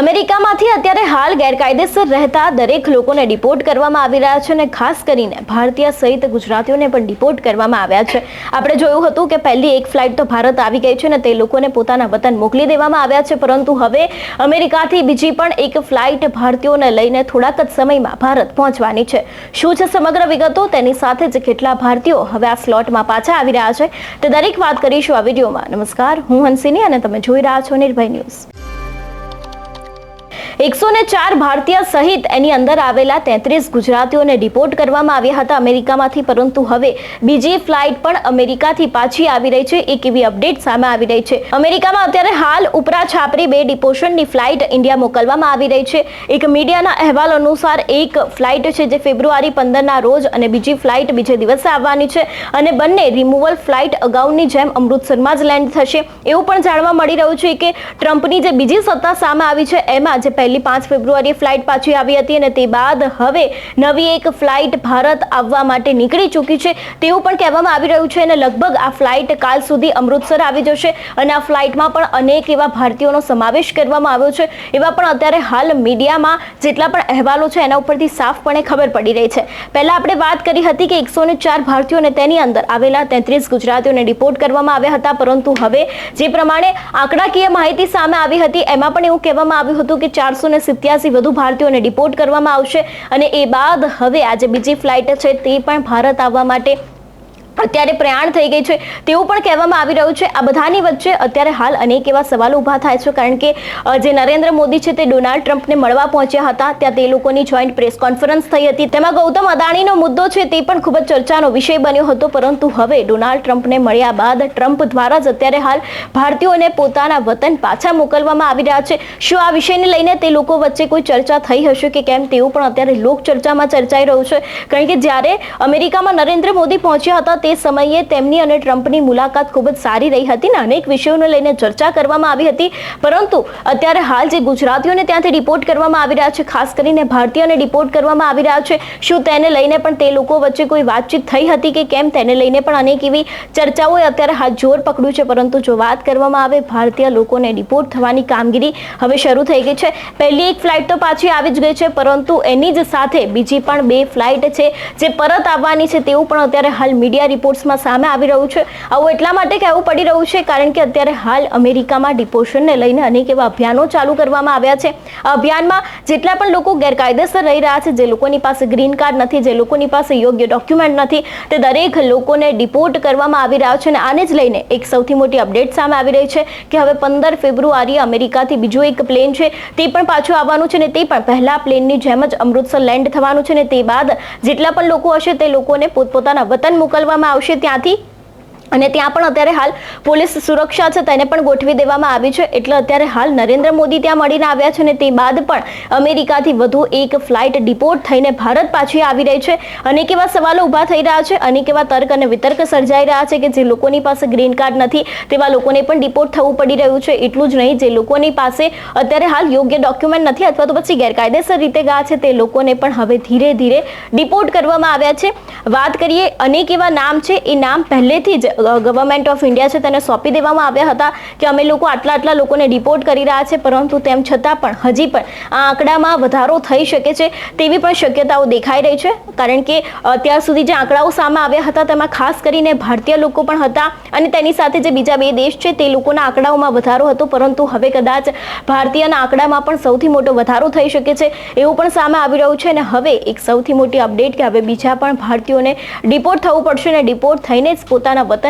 અમેરિકામાંથી અત્યારે હાલ ગેરકાયદેસર રહેતા દરેક લોકોને ડિપોર્ટ કરવામાં આવી રહ્યા છે અને ખાસ કરીને ભારતીય સહિત ગુજરાતીઓને પણ ડિપોર્ટ કરવામાં આવ્યા છે. આપણે જોયું હતું કે પહેલી એક ફ્લાઇટ તો ભારત આવી ગઈ છે અને તે લોકોને પોતાના વતન મોકલી દેવામાં આવ્યા છે, પરંતુ હવે અમેરિકાથી બીજી પણ એક ફ્લાઇટ ભારતીયોને લઈને થોડાક જ સમયમાં ભારત પહોંચવાની છે. શું છે સમગ્ર વિગતો? તેની સાથે જ કેટલા ભારતીયો હવે આ સ્લોટમાં પાછા આવી રહ્યા છે. તે દરેક વાત કરીશું આ વિડીયોમાં. નમસ્કાર, હું હંસિની અને તમે જોઈ રહ્યા છો નિર્ભય ન્યૂઝ. એકસો ને ચાર ભારતીય સહિત એની અંદર આવેલા તેત્રીસ ગુજરાતીઓને ડિપોર્ટ કરવામાં આવ્યા હતા અમેરિકામાંથી, પરંતુ હવે બીજી ફ્લાઇટ પણ અમેરિકાથી પાછી આવી રહી છે. એક એવી અપડેટ સામે આવી રહી છે. અમેરિકામાં અત્યારે હાલ ઉપરા છાપરી બે ડિપોર્શનની ફ્લાઇટ ઇન્ડિયા મોકલવામાં આવી રહી છે. એક મીડિયાના અહેવાલ અનુસાર એક ફ્લાઇટ છે જે ફેબ્રુઆરી પંદરના રોજ અને બીજી ફ્લાઇટ બીજે દિવસે આવવાની છે અને બંને રિમૂવલ ફ્લાઇટ અગાઉની જેમ અમૃતસરમાં જ લેન્ડ થશે. એવું પણ જાણવા મળી રહ્યું છે કે ટ્રમ્પની જે બીજી સત્તા સામે આવી છે, એમાં જે પહેલી પાંચ ફેબ્રુઆરીએ ફ્લાઇટ પાછી આવી હતી અને તે બાદ હવે નવી એક ફ્લાઇટ ભારત આવવા માટે નીકળી ચૂકી છે. તેવું પણ કહેવામાં આવી રહ્યું છે અને લગભગ આ ફ્લાઇટ કાલ સુધી અમૃતસર આવી જશે અને આ ફ્લાઇટમાં પણ અનેક એવા ભારતીયોનો સમાવેશ કરવામાં આવ્યો છે. એવા પણ અત્યારે હાલ મીડિયામાં જેટલા પણ અહેવાલો છે એના ઉપરથી સાફપણે ખબર પડી રહી છે. પહેલા આપણે વાત કરી હતી કે એકસો ચાર ભારતીયો અને તેની અંદર આવેલા તેત્રીસ ગુજરાતીઓને ડિપોર્ટ કરવામાં આવ્યા હતા, પરંતુ હવે જે પ્રમાણે આંકડાકીય માહિતી સામે આવી હતી, એમાં પણ એવું કહેવામાં આવ્યું હતું કે ચારસો ને સિત્યાસી વધુ ભારતીયોને ડિપોર્ટ કરવામાં આવશે અને એ બાદ હવે આજે બીજી ફ્લાઇટ છે તે પણ ભારત આવવા માટે અત્યારે પ્રયાણ થઈ ગઈ છે. તેવું પણ કહેવામાં આવી રહ્યું છે. આ બધાની વચ્ચે અત્યારે હાલ અનેક એવા સવાલો ઊભા થાય છે. કારણ કે જે નરેન્દ્ર મોદી છે તે ડોનાલ્ડ ટ્રમ્પને મળવા પહોંચ્યા હતા. ત્યાં તે લોકોની જોઈન્ટ પ્રેસ કોન્ફરન્સ થઈ હતી. તેમાં ગૌતમ અદાણીનો મુદ્દો છે તે પણ ખૂબ જ ચર્ચાનો વિષય બન્યો હતો. પરંતુ હવે ડોનાલ્ડ ટ્રમ્પને મળ્યા બાદ ટ્રમ્પ દ્વારા જ અત્યારે હાલ ભારતીયોને પોતાના વતન પાછા મોકલવામાં આવી રહ્યા છે. શું આ વિષયને લઈને તે લોકો વચ્ચે કોઈ ચર્ચા થઈ હશે કે કેમ તેવું પણ અત્યારે લોક ચર્ચામાં ચર્ચાઈ રહ્યું છે. કારણ કે જ્યારે અમેરિકામાં નરેન્દ્ર મોદી પહોંચ્યા હતા તે સમયે તેમની અને ટ્રમ્પની મુલાકાત ખૂબ જ સારી રહી હતી ને અનેક વિષયોને લઈને ચર્ચા કરવામાં આવી હતી. પરંતુ અત્યારે હાલ જે ગુજરાતીઓને ત્યાંથી રિપોર્ટ કરવામાં આવી રહ્યા છે, ખાસ કરીને ભારતીયોને રિપોર્ટ કરવામાં આવી રહ્યા છે, શું તેને લઈને પણ તે લોકો વચ્ચે કોઈ વાતચીત થઈ હતી કે કેમ તેને લઈને પણ અનેક એવી ચર્ચાઓએ અત્યારે હાથ જોર પકડ્યું છે. પરંતુ જો વાત કરવામાં આવે, ભારતીય લોકોને રિપોર્ટ થવાની કામગીરી હવે શરૂ થઈ ગઈ છે. પહેલી એક ફ્લાઇટ તો પાછી આવી જ ગઈ છે, પરંતુ એની જ સાથે બીજી પણ બે ફ્લાઇટ છે, જે પરત આવવાની છે તેવું પણ અત્યારે હાલ મીડિયા રિપોર્ટ્સમાં સામે આવી રહ્યું છે. આવું એટલા માટે કહેવું પડી રહ્યું છે, કારણ કે અત્યારે હાલ અમેરિકામાં ડિપોર્શનને લઈને અનેક એવા અભિયાનો ચાલુ કરવામાં આવ્યા છે. આ અભિયાનમાં જેટલા પણ લોકો ગેરકાયદેસર રહી રહ્યા છે, જે લોકોની પાસે ગ્રીન કાર્ડ નથી, જે લોકોની પાસે યોગ્ય ડોક્યુમેન્ટ નથી, તે દરેક લોકોને ડિપોર્ટ કરવામાં આવી રહ્યા છે અને આને જ લઈને એક સૌથી મોટી અપડેટ સામે આવી રહી છે કે હવે પંદર ફેબ્રુઆરીએ અમેરિકાથી બીજું એક પ્લેન છે. તે પણ પાછું આવવાનું છે ને તે પણ પહેલા પ્લેનની જેમ જ અમૃતસર લેન્ડ થવાનું છે ને તે બાદ જેટલા પણ લોકો હશે તે લોકોને પોતપોતાના વતન મોકલવામાં આવશે ત્યાંથી અને ત્યાં પણ અત્યારે હાલ પોલીસ સુરક્ષા છે, તેને પણ ગોઠવી દેવામાં આવી છે. એટલે અત્યારે હાલ નરેન્દ્ર મોદી ત્યાં મળીને આવ્યા છે અને તે બાદ પણ અમેરિકાથી વધુ એક ફ્લાઇટ ડિપોર્ટ થઈને ભારત પાછી આવી રહી છે. અનેક એવા સવાલો ઊભા થઈ રહ્યા છે, અનેક એવા તર્ક અને વિતર્ક સર્જાઈ રહ્યા છે કે જે લોકોની પાસે ગ્રીન કાર્ડ નથી, તેવા લોકોને પણ ડિપોર્ટ થવું પડી રહ્યું છે. એટલું જ નહીં, જે લોકોની પાસે અત્યારે હાલ યોગ્ય ડોક્યુમેન્ટ નથી અથવા તો પછી ગેરકાયદેસર રીતે ગયા છે, તે લોકોને પણ હવે ધીરે ધીરે ડિપોર્ટ કરવામાં આવ્યા છે. વાત કરીએ અનેક એવા નામ છે, એ નામ પહેલેથી જ ગવર્મેન્ટ ઓફ ઇન્ડિયા છે તેને સોંપી દેવામાં આવ્યા હતા કે અમે લોકો આટલા આટલા લોકોને ડિપોર્ટ કરી રહ્યા છે, પરંતુ તેમ છતાં પણ, હજી પણ આ આંકડામાં વધારો થઈ શકે છે તેવી પણ શક્યતાઓ દેખાઈ રહી છે. કારણ કે અત્યાર સુધી જે આંકડાઓ સામે આવ્યા હતા તેમાં ખાસ કરીને ભારતીય લોકો પણ હતા અને તેની સાથે જે બીજા બે દેશ છે તે લોકોના આંકડાઓમાં વધારો હતો, પરંતુ હવે કદાચ ભારતીયના આંકડામાં પણ સૌથી મોટો વધારો થઈ શકે છે એવું પણ સામે આવી રહ્યું છે અને હવે એક સૌથી મોટી અપડેટ કે હવે બીજા પણ ભારતીયોને ડિપોર્ટ થવું પડશે અને ડિપોર્ટ થઈને જ પોતાના વતન